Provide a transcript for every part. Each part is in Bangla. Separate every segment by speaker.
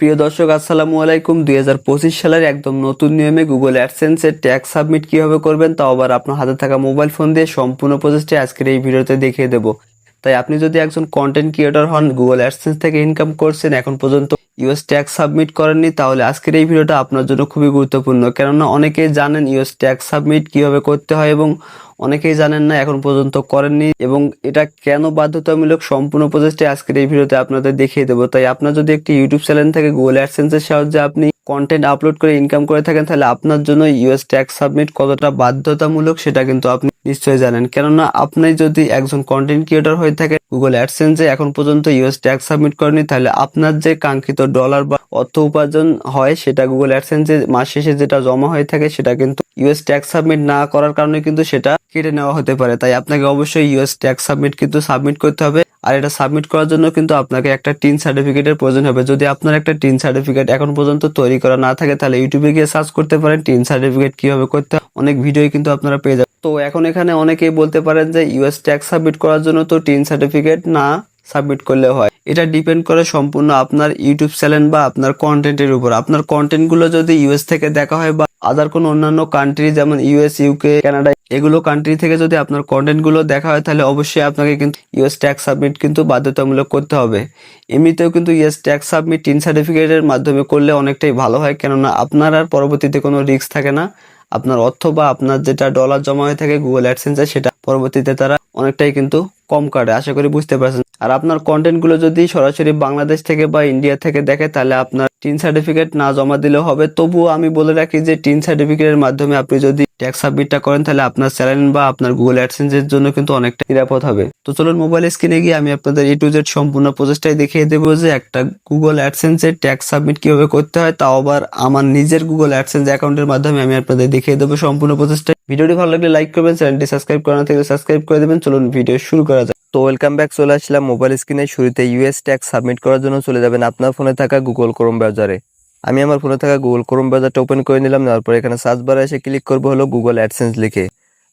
Speaker 1: প্রিয় দর্শক, আসসালামু আলাইকুম। দু হাজার পঁচিশ সালের একদম নতুন নিয়মে গুগল অ্যাডসেন্সের ট্যাক্স সাবমিট কীভাবে করবেন তাও আবার আপনার হাতে থাকা মোবাইল ফোন দিয়ে সম্পূর্ণ প্রসেসটি আজকের এই ভিডিওতে দেখিয়ে দেবো। তাই আপনি যদি একজন কন্টেন্ট ক্রিয়েটর হন গুগল অ্যাডসেন্স থেকে ইনকাম করছেন, এখন পর্যন্ত ইউএস ট্যাক্স সাবমিট করেননি, তাহলে আজকের এই ভিডিওটা আপনার জন্য খুবই গুরুত্বপূর্ণ। কেননা অনেকেই জানেন ইউএস ট্যাক্স সাবমিট কীভাবে করতে হয় এবং অনেকেই জানেন না, এখন পর্যন্ত করেননি এবং এটা কেন বাধ্যতামূলক সম্পূর্ণ প্রচেষ্টা আজকের এই ভিডিওতে আপনাদের দেখিয়ে দেবো। তাই আপনার যদি একটি ইউটিউব চ্যানেল থেকে গুগল অ্যাডসেন্সের সাহায্যে আপনি কন্টেন্ট আপলোড করে ইনকাম করে থাকেন, তাহলে আপনার জন্য ইউএস ট্যাক্স সাবমিট কতটা বাধ্যতামূলক সেটা কিন্তু আপনি নিশ্চয়ই জানেন। কেননা আপনি যদি একজন কন্টেন্ট ক্রিয়েটর হয়ে থাকে গুগল অ্যাডসেন্সে এখন পর্যন্ত ইউএস ট্যাক্স সাবমিট করেনি তাহলে আপনার যে কাঙ্ক্ষিত ডলার বা অর্থ উপার্জন হয়, সেটা গুগল অ্যাডসেন্সে মাস শেষে যেটা জমা হয়ে থাকে, সেটা কিন্তু ইউএস ট্যাক্স সাবমিট না করার কারণে কিন্তু সেটা কেটে নেওয়া হতে পারে। তাই আপনাকে অবশ্যই ইউএস ট্যাক্স সাবমিট কিন্তু সাবমিট করতে হবে। আর এটা সাবমিট করার জন্য কিন্তু আপনাকে একটা টিন সার্টিফিকেটের প্রয়োজন হবে। যদি আপনার একটা টিন সার্টিফিকেট এখন পর্যন্ত তৈরি করা না থাকে, তাহলে ইউটিউবে গিয়ে সার্চ করতে পারেন, টিন সার্টিফিকেট কীভাবে করতে হয়। অনেক ভিডিওই কিন্তু আপনারা পেয়ে যাবেন। তো এখন এখানে অনেকেই বলতে পারেন যে ইউএস ট্যাক্স সাবমিট করার জন্য তো টিন সার্টিফিকেট না সাবমিট করলে হয়। এটা ডিপেন্ড করে সম্পূর্ণ আপনার ইউটিউব চ্যানেল বা আপনার কন্টেন্টের উপর। আপনার কন্টেন্টগুলো যদি ইউএস থেকে দেখা হয় বা আদার কোনো অন্যান্য কান্ট্রি যেমন ইউএস ইউকে কানাডা এগুলো কান্ট্রি থেকে যদি আপনার কন্টেন্টগুলো দেখা হয়, তাহলে অবশ্যই আপনাকে কিন্তু ইউএস ট্যাক্স সাবমিট কিন্তু বাধ্যতামূলক করতে হবে। এমনিতেও কিন্তু ইউএস ট্যাক্স সাবমিট টিন সার্টিফিকেটের মাধ্যমে করলে অনেকটাই ভালো হয়। কেননা আপনার আর পরবর্তীতে কোনো রিস্ক থাকে না। আপনার অর্থ বা আপনার যেটা ডলার জমা হয়ে থাকে গুগল অ্যাডসেন্সে সেটা পরবর্তীতে তারা অনেকটাই কিন্তু কম কাটে। আশা করি বুঝতে পারছেন। আর আপনার কন্টেন্টগুলো যদি সরাসরি বাংলাদেশ থেকে বা ইন্ডিয়া থেকে দেখে, তাহলে আপনার টিন সার্টিফিকেট না জমা দিলে হবে। তবুও আমি বলে রাখি যে টিন সার্টিফিকেটের মাধ্যমে আপনি যদি ট্যাক্স সাবমিটটা করেন, তাহলে আপনার চ্যানেল বা আপনার গুগল অ্যাডসেন্সের জন্য কিন্তু অনেকটা নিরাপদ হবে। তো চলুন মোবাইল স্ক্রিনে গিয়ে আমি আপনাদের এ টু জেড সম্পূর্ণ প্রসেসটাই দেখিয়ে দেবো যে একটা গুগল অ্যাডসেন্সের ট্যাক্স সাবমিট কীভাবে করতে হয়, তাও আবার আমার নিজের গুগল অ্যাডসেন্স অ্যাকাউন্টের মাধ্যমে আমি আপনাদের দেখিয়ে দেবো সম্পূর্ণ প্রসেসটা ভিডিওটি ভালো লাগলে লাইক করবেন চ্যানেলটি সাবস্ক্রাইব করা থাকলে সাবস্ক্রাইব করে দেবেন। চলুন ভিডিও শুরু করা যাক। তো ওয়েলকাম ব্যাক চলে আসলাম মোবাইল স্ক্রিনে শুরুতে ইউএস ট্যাক্স সাবমিট করার জন্য চলে যাবেন আপনার ফোনে থাকা গুগল ক্রোম ব্রাউজারে আমি আমার ফোনে থাকা গুগল ক্রোম ব্রাউজারটা ওপেন করে নিলাম, নেওয়ার পর এখানে সার্চ বারে এসে ক্লিক করব হলো গুগল অ্যাডসেন্স লিখে।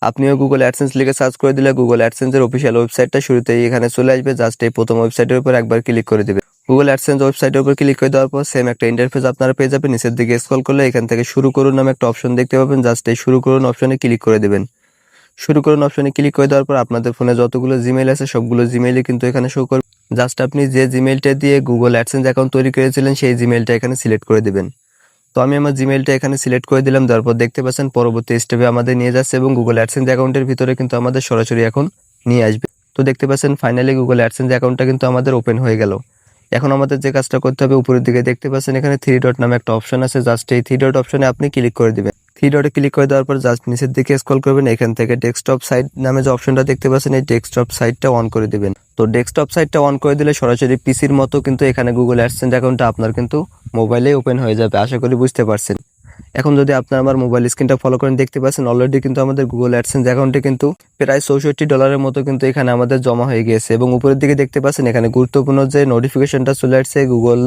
Speaker 1: আপনিও গুগল অ্যাডসেন্স লিখে সার্চ করে দিলে গুগল অ্যাডসেন্সের অফিসিয়াল ওয়েবসাইটটা শুরুতেই এখানে চলে আসবে জাস্ট এই প্রথম ওয়েবসাইটের উপর একবার ক্লিক করে দিবে। গুগল অ্যাডসেন্স ওয়েবসাইটের উপর ক্লিক করে দেওয়ার পর সেম একটা ইন্টারফেস আপনারা পেয়ে যাবেন, নিচের দিকে স্ক্রল করলে এখান থেকে শুরু করুন নামে একটা অপশন দেখতে পাবেন জাস্ট এই শুরু করুন অপশনে ক্লিক করে দেবেন। শুরু করুন অপশনে ক্লিক করে দেওয়ার পর আপনাদের ফোনে যতগুলো জিমেইল আছে সবগুলো জিমেইলই কিন্তু এখানে শো করবে। জাস্ট আপনি যে জিমেইলটা দিয়ে গুগল অ্যাডসেন্স অ্যাকাউন্ট তৈরি করেছিলেন, সেই জিমেইলটা এখানে সিলেক্ট করে দেবেন। তো আমি আমার জিমেইলটা এখানে সিলেক্ট করে দিলাম তারপর দেখতে পাচ্ছেন পরবর্তী স্টেপে আমাদের নিয়ে যাচ্ছে এবং গুগল অ্যাডসেন্স অ্যাকাউন্টের ভিতরে কিন্তু আমাদের সরাসরি এখন নিয়ে আসবে। তো দেখতে পাচ্ছেন ফাইনালি গুগল অ্যাডসেন্স অ্যাকাউন্টটা কিন্তু আমাদের ওপেন হয়ে গেল। এখন আমাদের যে কাজটা করতে হবে, উপরের দিকে দেখতে পাচ্ছেন এখানে থ্রি ডট নামে একটা অপশন আছে। জাস্ট এই থ্রি ডট অপশনে আপনি ক্লিক করে দিবেন। থ্রি ডটে ক্লিক করে দেওয়ার পর জাস্ট নিচের দিকে স্ক্রল করবেন, এখান থেকে ডেস্কটপ সাইট নামে যে অপশনটা দেখতে পাচ্ছেন, এই ডেস্কটপ সাইটটা অন করে দিবেন। তো ডেস্কটপ সাইটটা অন করে দিলে সরাসরি পিসির মতো কিন্তু এখানে গুগল অ্যাডসেন্স অ্যাকাউন্টটা আপনার কিন্তু মোবাইলে ওপেন হয়ে যাবে, আশা করি বুঝতে পারছেন। এখন যদি আপনার আমার মোবাইল স্ক্রিনটা ফলো করেন, দেখতে পাচ্ছেন অলরেডি কিন্তু আমাদের গুগল অ্যাডসেন্স অ্যাকাউন্টে কিন্তু প্রায় চৌষট্টি ডলারের মতো কিন্তু এখানে আমাদের জমা হয়ে গিয়েছে এবং উপরের দিকে দেখতে পাচ্ছেন এখানে গুরুত্বপূর্ণ যে নোটিফিকেশনটা চলে আসছে গুগল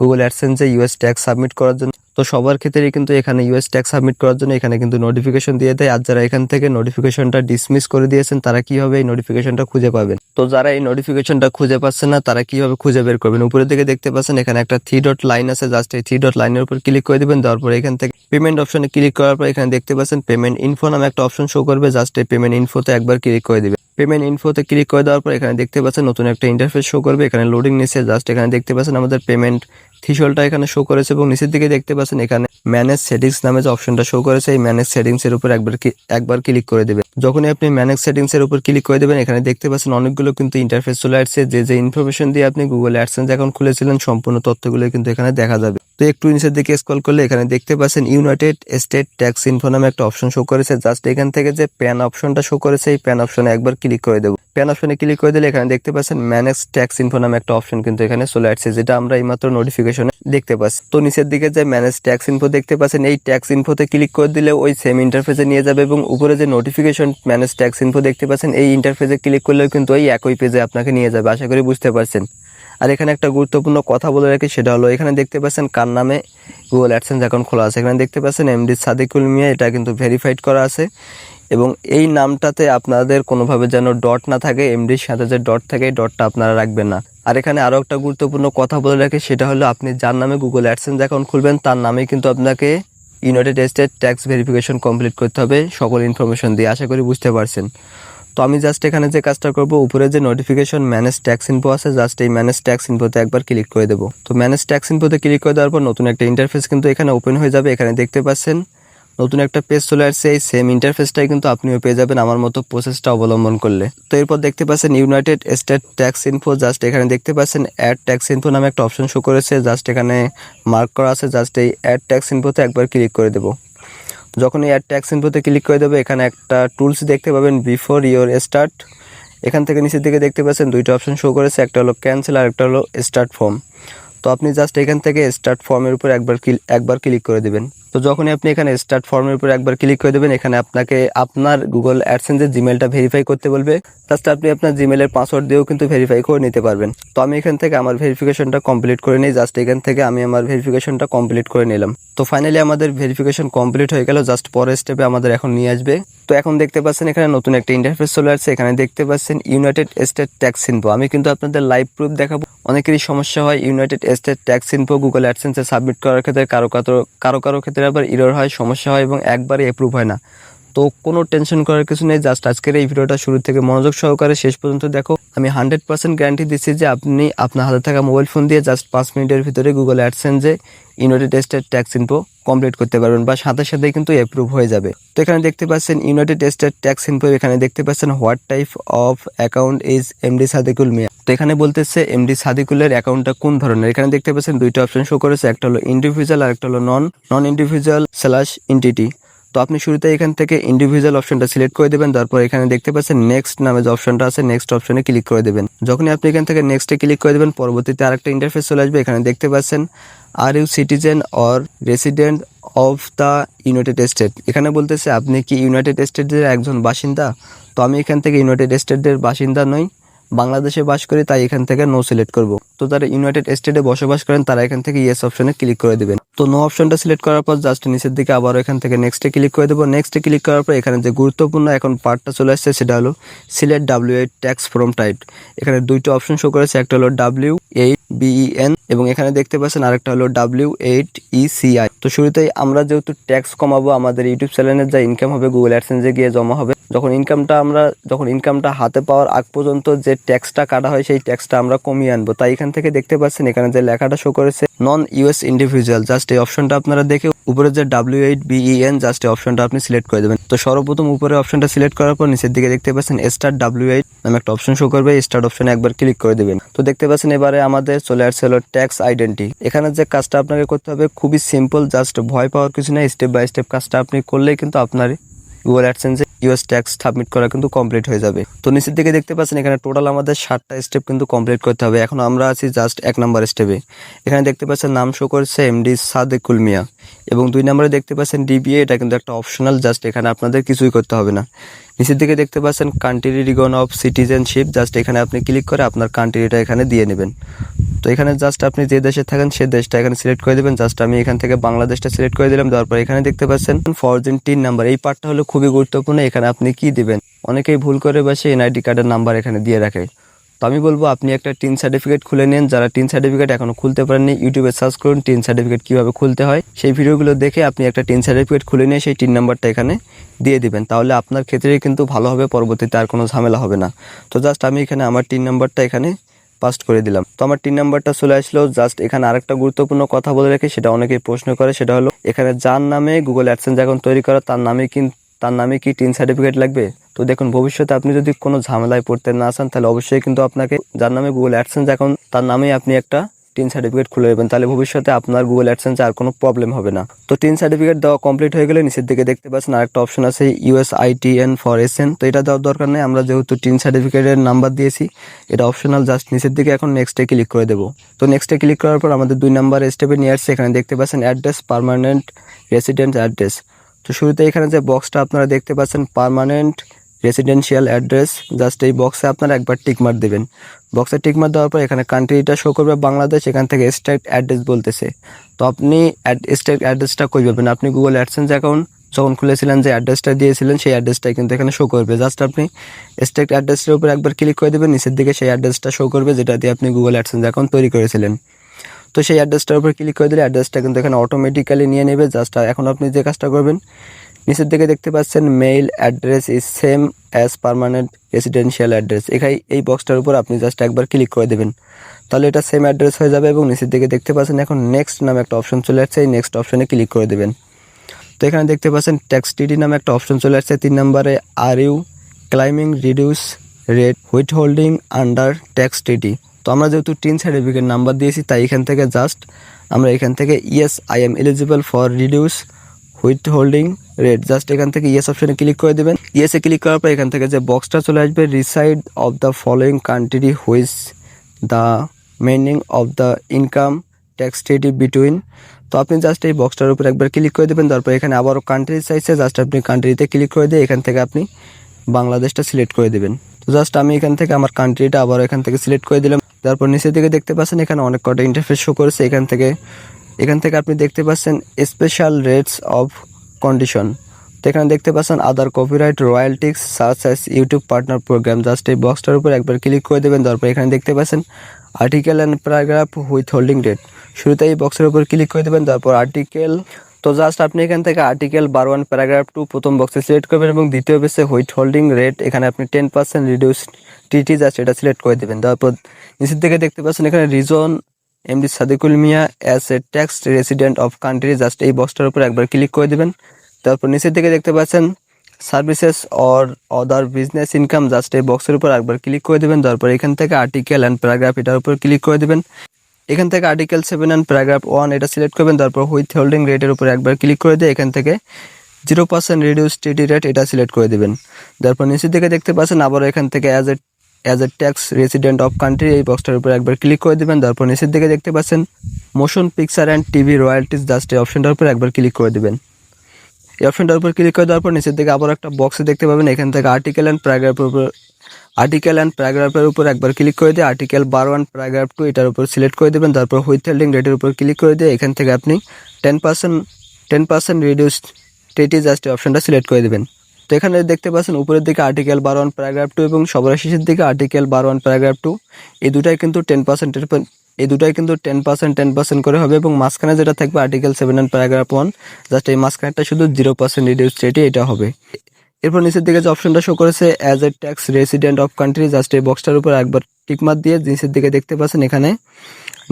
Speaker 1: গুগল অ্যাডসেন্সে ইউএস ট্যাক্স সাবমিট করার জন্য। তো সবার ক্ষেত্রেই কিন্তু এখানে ইউএস ট্যাক্স সাবমিট করার জন্য এখানে কিন্তু নোটিফিকেশন দিয়ে দেয়। আর যারা এখান থেকে নোটিফিকেশনটা ডিসমিস করে দিয়েছেন, তারা কীভাবে এই নোটিফিকেশনটা খুঁজে পাবেন। তো যারা এই নোটিফিকেশনটা খুঁজে পাচ্ছেন না, তারা কীভাবে খুঁজে বের করবেন? উপরের দিকে দেখতে পাচ্ছেন, এখানে একটা থ্রি ডট লাইন আছে। জাস্ট এই থ্রি ডট লাইনের উপর ক্লিক করে দিবেন। দেওয়ার পর এখান থেকে পেমেন্ট অপশনে ক্লিক করার পর এখানে দেখতে পাচ্ছেন পেমেন্ট ইনফো নামে একটা অপশন শো করবে। জাস্ট এই পেমেন্ট ইনফোতে একবার ক্লিক করে দেবে পেমেন্ট ইনফোতে ক্লিক করে দেওয়ার পর এখানে দেখতে পাচ্ছেন, নতুন একটা ইন্টারফেস শো করবে। এখানে লোডিং নিচ্ছে। জাস্ট এখানে দেখতে পাচ্ছেন, আমাদের পেমেন্ট থিশলটা এখানে শো করেছে এবং নিচের দিকে দেখতে পাচ্ছেন এখানে ম্যানেজ সেটিংস নামে যে অপশনটা শো করেছে, এই ম্যানেজ সেটিংস এর উপর একবার একবার ক্লিক করে দেবেন। যখনই আপনি ম্যানেজ সেটিংস এর উপর ক্লিক করে দেবেন, এখানে দেখতে পাচ্ছেন অনেকগুলো কিন্তু ইন্টারফেস চলে আসছে। যে যে ইনফরমেশন দিয়ে আপনি গুগল অ্যাডসেন্স অ্যাকাউন্ট খুলেছিলেন, সম্পূর্ণ তথ্যগুলো কিন্তু এখানে দেখা যাবে। তো একটু নিচের দিকে স্ক্রল করলে এখানে দেখতে পাচ্ছেন ইউনাইটেড স্টেট ট্যাক্স ইনফো নামে একটা অপশন শো করেছে। জাস্ট এখান থেকে যে প্যান অপশনটা শো করেছে, এই প্যান অপশনে একবার ক্লিক করে দেবো। প্যান অপশনে ক্লিক করে দিলে এখানে দেখতে পাচ্ছেন ম্যানেজ ট্যাক্স ইনফো নামে একটা অপশন কিন্তু এখানে চলে আসছে, যেটা আমরা এইমাত্র নোটিফিকেশনে দেখতে পাচ্ছি। তো নিচের দিকে যে ম্যানেজ ট্যাক্স ইনফো দেখতে পাচ্ছেন, এই ট্যাক্স ইনফোতে ক্লিক করে দিলে ওই সেম ইন্টারফেসে নিয়ে যাবে এবং উপরে যে নোটিফিকেশন ম্যানেজ ট্যাক্স ইনফো দেখতে পাচ্ছেন, এই ইন্টারফেসে ক্লিক করলেও কিন্তু ওই একই পেজে আপনাকে নিয়ে যাবে, আশা করি বুঝতে পারছেন। আর এখানে একটা গুরুত্বপূর্ণ কথা বলে রাখি, সেটা হলো এখানে দেখতে পাচ্ছেন কার নামে গুগল অ্যাডসেন্স অ্যাকাউন্ট খোলা আছে। এখানে দেখতে পাচ্ছেন এমডি সাদিকুল মিয়া, এটা কিন্তু ভেরিফাইড করা আছে। এবং এই নামটাতে আপনাদের কোনোভাবে যেন ডট না থাকে এমডির সাথে যে ডট থাকে ডটটা আপনারা রাখবেন না। আর এখানে আরও একটা গুরুত্বপূর্ণ কথা বলে রাখি, সেটা হলো আপনি যার নামে গুগল অ্যাডসেন্স অ্যাকাউন্ট খুলবেন, তার নামে কিন্তু আপনাকে United State tax verification complete করতে হবে, সকল ইনফরমেশন দিয়ে, আশা করি বুঝতে পারছেন। তো আমি জাস্ট এখানে যে কাজটা করব, উপরে যে নোটিফিকেশন ম্যানেজ ট্যাক্স ইনফো আছে জাস্ট এই ম্যানেজ ট্যাক্স ইনফোতে একবার ক্লিক করে দেবো। তো ম্যানেজ ট্যাক্স ইনফোতে ক্লিক করে দেওয়ার পর নতুন একটা ইন্টারফেস কিন্তু এখানে ওপেন হয়ে যাবে, এখানে দেখতে পাচ্ছেন। নতুন একটা পেজ চলে আসছে, এই সেম ইন্টারফেসটাই কিন্তু আপনিও পেয়ে যাবেন আমার মতো প্রসেসটা অবলম্বন করলে। তো এরপর দেখতে পাচ্ছেন United State tax info just এখানে দেখতে পাচ্ছেন অ্যাড ট্যাক্স ইনফো নামে একটা অপশন শো করেছে জাস্ট এখানে মার্ক করা আছে জাস্ট এই অ্যাড ট্যাক্স ইনফোতে একবার ক্লিক করে দেবো। যখন এই অ্যাড ট্যাক্স ইনফোতে ক্লিক করে দেবে, এখানে একটা টুলস দেখতে পাবেন বিফোর ইওর স্টার্ট এখান থেকে নিচের দিকে দেখতে পাচ্ছেন দুইটা অপশন শো করেছে, একটা হলো ক্যান্সেল আর একটা হলো স্টার্ট ফর্ম তো আপনি জাস্ট এখান থেকে স্টার্ট ফর্মের উপর একবার একবার ক্লিক করে দেবেন। তো যখনই আপনি এখানে স্টার্ট ফর্মের উপর একবার ক্লিক করে দেবেন, এখানে আপনাকে আপনার গুগল অ্যাডসেন্সের জিমেলটা ভেরিফাই করতে বলবে। জাস্ট আপনি আপনার জিমেলের পাসওয়ার্ড দিয়েও কিন্তু ভেরিফাই করে নিতে পারবেন। তো আমি এখান থেকে আমার ভেরিফিকেশনটা কমপ্লিট করে নিই জাস্ট এখান থেকে আমি আমার ভেরিফিকেশনটা কমপ্লিট করে নিলাম। তো ফাইনালি আমাদের ভেরিফিকেশন কমপ্লিট হয়ে গেল জাস্ট পরের স্টেপে আমাদের এখন নিয়ে আসবে। তো এখন দেখতে পাচ্ছেন এখানে নতুন একটা ইন্টারফেস চলে আসছে। এখানে দেখতে পাচ্ছেন ইউনাইটেড স্টেট ট্যাক্স ইনফো আমি কিন্তু আপনাদের লাইভ প্রুফ দেখাবো। অনেকেরই সমস্যা হয় United State tax info Google অ্যাডসেন্সে submit করার ক্ষেত্রে কারও কারও কারও কারও ক্ষেত্রে আবার ইরর হয়, সমস্যা হয় এবং একবারে অ্যাপ্রুভ হয় না। তো কোনো টেনশন করার কিছু নেই জাস্ট আজকের এই ভিডিওটা শুরু থেকে মনোযোগ সহকারে শেষ পর্যন্ত দেখো। আমি হান্ড্রেড পার্সেন্ট গ্যারান্টি দিচ্ছি যে আপনি আপনার হাতে থাকা মোবাইল ফোন দিয়ে জাস্ট পাঁচ মিনিটের ভিতরে Google অ্যাডসেন্সে United State tax info complete করতে পারবেন বা সাথে সাথেই কিন্তু অ্যাপ্রুভ হয়ে যাবে। তো এখানে দেখতে পাচ্ছেন ইউনাইটেড স্টেট ট্যাক্স ইনফো এখানে দেখতে পাচ্ছেন what type of account is MD Sadikul Mia তো এখানে বলতেছে এমডি সাদিকুলের অ্যাকাউন্টটা কোন ধরনের? এখানে দেখতে পাচ্ছেন দুইটা অপশন শো করেছে, একটা হলো ইন্ডিভিজুয়াল আর একটা হলো নন নন ইন্ডিভিজুয়াল স্ল্যাশ ইন্টিটি তো আপনি শুরুতে এখান থেকে ইন্ডিভিজুয়াল অপশনটা সিলেক্ট করে দেবেন, তারপর এখানে দেখতে পাচ্ছেন নেক্সট নামে যে অপশনটা আছে নেক্সট অপশনে ক্লিক করে দেবেন। যখনই আপনি এখান থেকে নেক্সটে ক্লিক করে দেবেন, পরবর্তীতে আরেকটা ইন্টারফেস চলে আসবে, এখানে দেখতে পাচ্ছেন are you citizen or resident of the United State এখানে বলতেছে, আপনি কি ইউনাইটেড স্টেটের একজন বাসিন্দা? তো আমি এখান থেকে ইউনাইটেড স্টেটের বাসিন্দা নই। বাংলাদেশে বাস করি, তাই এখান থেকে নো সিলেক্ট করব। তো যারা ইউনাইটেড স্টেটে বসবাস করেন, তারা এখান থেকে ইয়েস অপশনে ক্লিক করে দিবেন। তো নো অপশনটা সিলেক্ট করার পর জাস্ট নিচের দিকে আবারও এখান থেকে নেক্সটে ক্লিক করে দেবো। নেক্সটে ক্লিক করার পর এখানে যে গুরুত্বপূর্ণ এখন পার্টটা চলে আসছে, সেটা হলো select W eight tax form type এখানে দুইটা অপশন শো করেছে, একটা হলো ডাব্লিউ এইট বিইএন এবং এখানে দেখতে পাচ্ছেন আরেকটা হলো ডাব্লিউ এইট ইসিআই তো শুরুতেই আমরা যেহেতু ট্যাক্স কমাবো, আমাদের ইউটিউব চ্যানেলের যা ইনকাম হবে গুগল অ্যাডসেন্সে গিয়ে জমা হবে। যখন ইনকামটা আমরা, যখন ইনকামটা হাতে পাওয়ার আগ পর্যন্ত যে ট্যাক্সটা কাটা হয়, সেই ট্যাক্সটা আমরা কমিয়ে আনব। তাই এখান থেকে দেখতে পাচ্ছেন, এখানে যে লেখাটা শো করেছে নন ইউএস ইন্ডিভিজুয়াল জাস্ট এই অপশনটা আপনারা দেখে উপরে যে ডাব্লিউ এইট বিইএন জাস্ট এই অপশনটা আপনি সিলেক্ট করে দেবেন। তো সর্বপ্রথম উপরে অপশনটা সিলেক্ট করার পর নিচের দিকে দেখতে পাচ্ছেন স্টার ডাব্লিউ এইট নামে একটা অপশন শো করবে স্টার্ট অপশনে একবার ক্লিক করে দেবেন। তো দেখতে পাচ্ছেন এবারে আমাদের চলে আসছে হলো ট্যাক্স আইডেন্টি এখানে যে কাজটা আপনাকে করতে হবে, খুবই সিম্পল জাস্ট ভয় পাওয়ার কিছু না স্টেপ বাই স্টেপ কাজটা আপনি করলেই কিন্তু আপনার গুগল অ্যাডসেন্সে ইউএস ট্যাক্স সাবমিট করা কিন্তু কমপ্লিট হয়ে যাবে। তো নিচের দিকে দেখতে পাচ্ছেন, এখানে টোটাল আমাদের ষাটটা স্টেপ কিন্তু কমপ্লিট করতে হবে। এখন আমরা আছি জাস্ট এক নম্বর স্টেপে এখানে দেখতে পাচ্ছেন, নাম শো করছে এমডি সাদেকুল মিয়া। এবং দুই নম্বরে দেখতে পাচ্ছেন ডিবিএ এটা কিন্তু একটা অপশনাল জাস্ট এখানে আপনাদের কিছুই করতে হবে না। নিচের দিকে দেখতে পাচ্ছেন country region of citizenship just এখানে আপনি ক্লিক করে আপনার কান্ট্রিটা এখানে দিয়ে নেবেন। তো এখানে জাস্ট আপনি যে দেশে থাকেন, সে দেশটা এখানে সিলেক্ট করে দেবেন। জাস্ট আমি এখান থেকে বাংলাদেশটা সিলেক্ট করে দিলাম। তারপর এখানে দেখতে পাচ্ছেন ফরজেন টিন নাম্বার এই পার্টটা হলো খুবই গুরুত্বপূর্ণ। এখানে আপনি কি দিবেন? অনেকেই ভুল করে বসে এনআইডি কার্ডের নাম্বার এখানে দিয়ে রাখে। তো আমি বলব, আপনি একটা টিন সার্টিফিকেট খুলে নিন। যারা টিন সার্টিফিকেট এখনও খুলতে পারেননি, ইউটিউবে সার্চ করুন টিন সার্টিফিকেট কীভাবে খুলতে হয়। সেই ভিডিওগুলো দেখে আপনি একটা টিন সার্টিফিকেট খুলে নিয়ে সেই টিন নাম্বারটা এখানে দিয়ে দিবেন। তাহলে আপনার ক্ষেত্রে কিন্তু ভালো হবে, পরবর্তীতে আর কোনো ঝামেলা হবে না। তো জাস্ট আমি এখানে আমার টিন নাম্বারটা এখানে পাস্ট করে দিলাম। তো আমার টিন নাম্বারটা চলে আসলো। জাস্ট এখানে আরেকটা গুরুত্বপূর্ণ কথা বলে রেখে সেটা অনেকেই প্রশ্ন করে। সেটা হলো, এখানে যার নামে গুগল অ্যাডসেন্স অ্যাকাউন্ট তৈরি করা, তার নামে কি তার নামে কি টিন সার্টিফিকেট লাগবে? তো দেখুন, ভবিষ্যতে আপনি যদি কোনো ঝামেলায় পড়তে না চান তাহলে অবশ্যই কিন্তু আপনাকে, যার নামে গুগল অ্যাডসেন্স অ্যাকাউন্ট তার নামেই আপনি একটা টিন সার্টিফিকেট খুলে দেবেন তাহলে ভবিষ্যতে আপনার গুগল অ্যাডসেন্সে আর কোনো প্রবলেম হবে না। তো টিন সার্টিফিকেট দেওয়া কমপ্লিট হয়ে গেলে নিচের দিকে দেখতে পাচ্ছেন আরেকটা অপশন আছে ইউএস আইটিএন ফর এসএন তো এটা দেওয়ার দরকার নেই, আমরা যেহেতু টিন সার্টিফিকেটের নাম্বার দিয়েছি, এটা অপশনাল জাস্ট নিচের দিকে এখন নেক্সটে ক্লিক করে দেবো। তো নেক্সটে ক্লিক করার পর আমাদের দুই নাম্বার স্টেপে নিয়ে আসছে এখানে দেখতে পাচ্ছেন অ্যাড্রেস পারমানেন্ট রেসিডেন্ট অ্যাড্রেস তো শুরুতে এখানে যে বক্সটা আপনারা দেখতে পাচ্ছেন পার্মানেন্ট রেসিডেন্সিয়াল অ্যাড্রেস জাস্ট এই বক্সে আপনারা একবার টিকমার দেবেন। বক্সে টিকমার দেওয়ার পর এখানে কান্ট্রিটা শো করবে, বাংলাদেশ, এখান থেকে স্টেট অ্যাড্রেস বলতেছে। তো আপনি স্টেট অ্যাড্রেসটা কই পাবেন? আপনি গুগল অ্যাডসেন্স অ্যাকাউন্ট যখন খুলেছিলেন, যে অ্যাড্রেসটা দিয়েছিলেন, সেই অ্যাড্রেসটাই কিন্তু এখানে শো করবে। জাস্ট আপনি স্টেক অ্যাড্রেসের উপর একবার ক্লিক করে দেবেন, নিচের দিকে সেই অ্যাড্রেসটা শো করবে, যেটা দিয়ে আপনি গুগল অ্যাডসেন্স অ্যাকাউন্ট তৈরি করেছিলেন। তো সেই অ্যাড্রেসটার উপর ক্লিক করে দিলে অ্যাড্রেসটা কিন্তু এখানে অটোমেটিক্যালি নিয়ে নেবে। জাস্ট এখন আপনি যে কাজটা করবেন, নিচের দিকে দেখতে পাচ্ছেন mail address is same as permanent residential address এখানে এই বক্সটার উপর আপনি জাস্ট একবার ক্লিক করে দেবেন। তাহলে এটা সেম অ্যাড্রেস হয়ে যাবে এবং নিচের দিকে দেখতে পাচ্ছেন এখন নেক্সট নামে একটা অপশন চলে আসছে। এই নেক্সট অপশনে ক্লিক করে দেবেন। তো এখানে দেখতে পাচ্ছেন ট্যাক্স টিডি নামে একটা অপশন চলে আসছে। তিন নম্বরে are you claiming reduce rate withholding under tax টিডি তো আমরা যেহেতু টিন সার্টিফিকেট নাম্বার দিয়েছি, তাই এখান থেকে জাস্ট আমরা এখান থেকে yes I am eligible for reduce withholding rate just এখান থেকে ইয়েস অপশানে ক্লিক করে দেবেন। ইয়েসে ক্লিক করার পর এখান থেকে যে বক্সটা চলে আসবে reside of the following country which the meaning of the income tax টেটি between তো আপনি জাস্ট এই বক্সটার উপর একবার ক্লিক করে দেবেন, তারপর এখানে আবারও কান্ট্রি চাইছে জাস্ট আপনি কান্ট্রিতে ক্লিক করে দিয়ে এখান থেকে আপনি বাংলাদেশটা সিলেক্ট করে দেবেন। তো জাস্ট আমি এখান থেকে আমার কান্ট্রিটা আবার এখান থেকে সিলেক্ট করে দিলাম। তারপর নিচের দিকে দেখতে পাচ্ছেন এখানে অনেক কটা ইন্টারফেস শো করেছে। এখান থেকে এখান থেকে আপনি দেখতে পাচ্ছেন স্পেশাল রেটস অফ কন্ডিশন তো এখানে দেখতে পাচ্ছেন other copyright royalties search as YouTube partner program just এই বক্সটার উপর একবার ক্লিক করে দেবেন, তারপর এখানে দেখতে পাচ্ছেন article and paragraph withholding rate শুরুতে এই বক্সের উপর ক্লিক করে দেবেন, তারপর আর্টিকেল তো জাস্ট আপনি এখান থেকে আর্টিকেল বারো ওয়ান প্যারাগ্রাফ টু প্রথম বক্সে সিলেক্ট করবেন এবং দ্বিতীয় বেসে হুইট হোল্ডিং রেট এখানে আপনি টেন পার্সেন্ট রিডিউস টিটি জাস্ট এটা সিলেক্ট করে দেবেন। তারপর নিচের দিকে দেখতে পাচ্ছেন এখানে reason MD Sadikul Mia as a tax resident of country just এই বক্সটার উপর একবার ক্লিক করে দেবেন। তারপর নিচের দিকে দেখতে পাচ্ছেন services or other business income just এই বক্সের উপর একবার ক্লিক করে দেবেন। তারপর এখান থেকে আর্টিকেল অ্যান্ড প্যারাগ্রাফ এটার উপর ক্লিক করে দেবেন। এখান থেকে article seven and paragraph one এটা সিলেক্ট করবেন, তারপর হুইথ হোল্ডিং রেটের উপর একবার ক্লিক করে দিয়ে এখান থেকে জিরো পার্সেন্ট রিডিউস টিটি রেট এটা সিলেক্ট করে দেবেন। তারপর নিচের দিকে দেখতে পাচ্ছেন, আবারও এখান থেকে as a as a tax resident of country এই বক্সটার উপর একবার ক্লিক করে দেবেন, তারপর নিচের দিকে দেখতে পাচ্ছেন motion picture and TV royalties just এই অপশনটার উপর একবার ক্লিক করে দেবেন। এই অপশনটার উপর ক্লিক করে দেওয়ার পর নিচের দিকে আবার একটা বক্সে দেখতে পাবেন, এখান থেকে আর্টিকেল অ্যান্ড প্যারাগ্রাফের উপর আর্টিকেল অ্যান্ড প্যারাগ্রাফের উপর একবার ক্লিক করে দিয়ে আর্টিকেল বারো অ্যান্ড প্যারাগ্রাফ টু এটার উপর সিলেক্ট করে দেবেন। তারপর হুইথ হোল্ডিং রেটের উপর ক্লিক করে দিয়ে এখান থেকে আপনি ten percent ten percent reduce টেটি just অপশনটা সিলেক্ট করে দেবেন। তো এখানে দেখতে পাচ্ছেন উপরের দিকে আর্টিকেল বারো ওয়ান প্যারাগ্রাফ টু এবং সবার শেষের দিকে আর্টিকেল বারো ওয়ান প্যারাগ্রাফ টু এই দুটাই কিন্তু টেন পার্সেন্ট এই দুটাই কিন্তু টেন পার্সেন্ট টেন পার্সেন্ট করে হবে এবং মাঝখানে যেটা থাকবে article seven and paragraph one just এই মাঝখানেটা শুধু জিরো পার্সেন্ট রিডিউস রেটে এটা হবে। এরপর নিচের দিকে যে অপশনটা শো করেছে as a tax resident of country just এই বক্সটার উপর একবার টিকমার দিয়ে নিচের দিকে দেখতে পাচ্ছেন এখানে।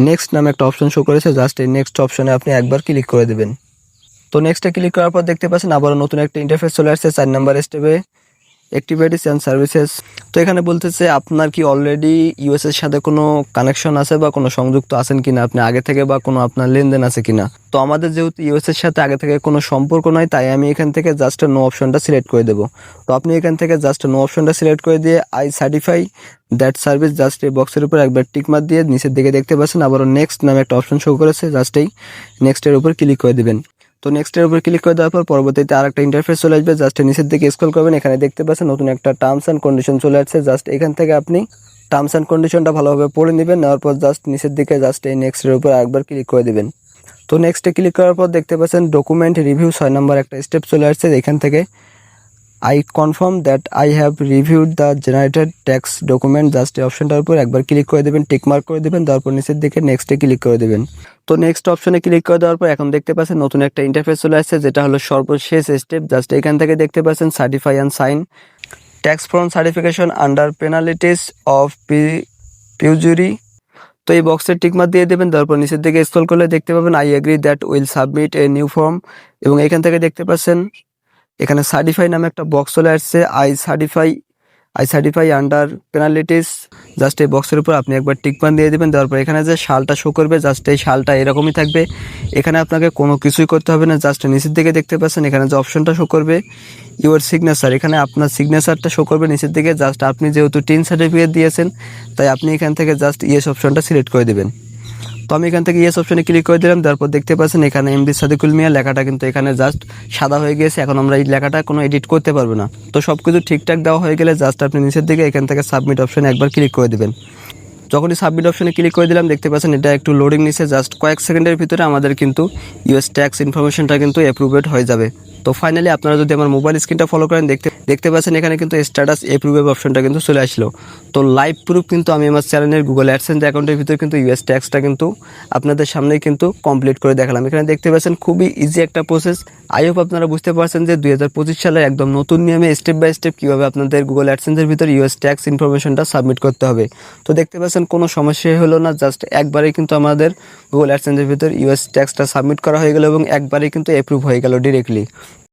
Speaker 1: নেক্সট নামে একটা অপশন শো করেছে জাস্ট এই নেক্সট অপশনে আপনি একবার ক্লিক করে দেবেন। তো নেক্সটে ক্লিক করার পর দেখতে পাচ্ছেন আবারও নতুন একটা ইন্টারফেস চলে আসছে, চার নাম্বার স্টেপে অ্যাক্টিভিটিস অ্যান্ড সার্ভিসেস তো এখানে বলতেছে, আপনার কি অলরেডি ইউএস এর সাথে কোনো কানেকশন আছে বা কোনো সংযুক্ত আছেন কিনা? আপনি আগে থেকে বা কোনো আপনার লেনদেন আছে কিনা? তো আমাদের যেহেতু ইউএস এর সাথে আগে থেকে কোনো সম্পর্ক নয় তাই আমি এখান থেকে জাস্ট নো অপশনটা সিলেক্ট করে দেবো। তো আপনি এখান থেকে জাস্ট নো অপশনটা সিলেক্ট করে দিয়ে I certify that service just এই বক্সের উপর একবার টিক মার দিয়ে নিচের দিকে দেখতে পাচ্ছেন। আবারও নেক্সট নামে একটা অপশন শো করেছে জাস্ট এই নেক্সটের উপর ক্লিক করে দেবেন। তো নেক্সটের উপর ক্লিক করে দেওয়ার পর পরবর্তীতে আর একটা ইন্টারফেস চলে আসবে। জাস্ট নিচের দিকে স্কোল করবেন, এখানে দেখতে পাচ্ছেন নতুন একটা টার্মস অ্যান্ড কন্ডিশন চলে আসছে। জাস্ট এখান থেকে আপনি টার্মস অ্যান্ড কন্ডিশনটা ভালোভাবে পড়ে নেবেন, নেওয়ার পর জাস্ট নিচের দিকে জাস্ট এই নেক্সটের উপর একবার ক্লিক করে দেবেন। তো নেক্সটে ক্লিক করার পর দেখতে পাচ্ছেন ডকুমেন্ট রিভিউ ছয় নম্বর একটা স্টেপ চলে আসছে এখান থেকে। I confirm that I have reviewed the generated tax document just এই অপশনটার উপর একবার ক্লিক করে দেবেন টিকমার্ক করে দেবেন, তারপর নিচের দিকে নেক্সটে ক্লিক করে দেবেন। তো নেক্সট অপশনে ক্লিক করে দেওয়ার পর এখন দেখতে পাচ্ছেন নতুন একটা ইন্টারফেস চলে আসছে, যেটা হলো সর্বশেষ স্টেপ জাস্ট এখান থেকে দেখতে পাচ্ছেন certify and sign tax form certification under penalties of perjury তো এই বক্সের টিকমার দিয়ে দেবেন, তারপর নিচের দিকে স্ক্রল করলে দেখতে পাবেন I agree that will submit a new form এবং এখান থেকে দেখতে পাচ্ছেন এখানে সার্টিফাই নামে একটা বক্স চলে আসছে I certify I certify under penalties just এই বক্সের উপর আপনি একবার টিকপান দিয়ে দেবেন তারপর এখানে যে শালটা শো করবে জাস্ট এই শালটা এরকমই থাকবে। এখানে আপনাকে কোনো কিছুই করতে হবে না জাস্ট নিচের দিকে দেখতে পাচ্ছেন, এখানে যে অপশনটা শো করবে ইউর সিগনেচার এখানে আপনার সিগনেচারটা শো করবে নিচের দিকে জাস্ট আপনি যেহেতু টিন সার্টিফিকেট দিয়েছেন, তাই আপনি এখান থেকে জাস্ট ইয়েস অপশনটা সিলেক্ট করে দেবেন। তো আমি এখান থেকে ইয়েস অপশনে ক্লিক করে দিলাম তারপর দেখতে পাচ্ছেন এখানে এমডি সাদিকুল মিয়া, লেখাটা কিন্তু এখানে জাস্ট সাদা হয়ে গিয়েছে এখন আমরা এই লেখাটা কোনো এডিট করতে পারব না। তো সব কিছু ঠিকঠাক দেওয়া হয়ে গেলে জাস্ট আপনি নিচের দিকে এখান থেকে সাবমিট অপশনে একবার ক্লিক করে দেবেন। যখনই সাবমিট অপশনে ক্লিক করে দিলাম, দেখতে পাচ্ছেন এটা একটু লোডিং নিচ্ছে জাস্ট কয়েক সেকেন্ডের ভিতরে আমাদের কিন্তু ইউএস ট্যাক্স ইনফরমেশনটা কিন্তু অ্যাপ্রুভেড হয়ে যাবে। তো ফাইনালি আপনারা যদি আমার মোবাইল স্ক্রিনটা ফলো করেন, দেখতে দেখতে পাচ্ছেন এখানে কিন্তু স্ট্যাটাস এপ্রুভের অপশনটা কিন্তু চলে আসলো। তো লাইভ প্রুফ কিন্তু আমি আমার চ্যানেলের গুগল অ্যাডসেন্স অ্যাকাউন্টের ভিতরে কিন্তু ইউএস ট্যাক্সটা কিন্তু আপনাদের সামনেই কিন্তু কমপ্লিট করে দেখালাম। এখানে দেখতে পাচ্ছেন খুবই ইজি একটা প্রসেস আই হোপ আপনারা বুঝতে পারছেন যে দুই সালের একদম নতুন নিয়মে স্টেপ বাই স্টেপ কীভাবে আপনাদের গুগল অ্যাডসেন্সের ভিতরে ইউএস ট্যাক্স ইনফরমেশনটা সাবমিট করতে হবে। তো দেখতে পাচ্ছেন কোনো সমস্যাই হলো না জাস্ট একবারেই কিন্তু আমাদের গুগল অ্যাডসেন্সের ভিতর ইউএস ট্যাক্সটা সাবমিট করা হয়ে গেল এবং একবারেই কিন্তু অ্যাপ্রুভ হয়ে গেল ডিরেক্টলি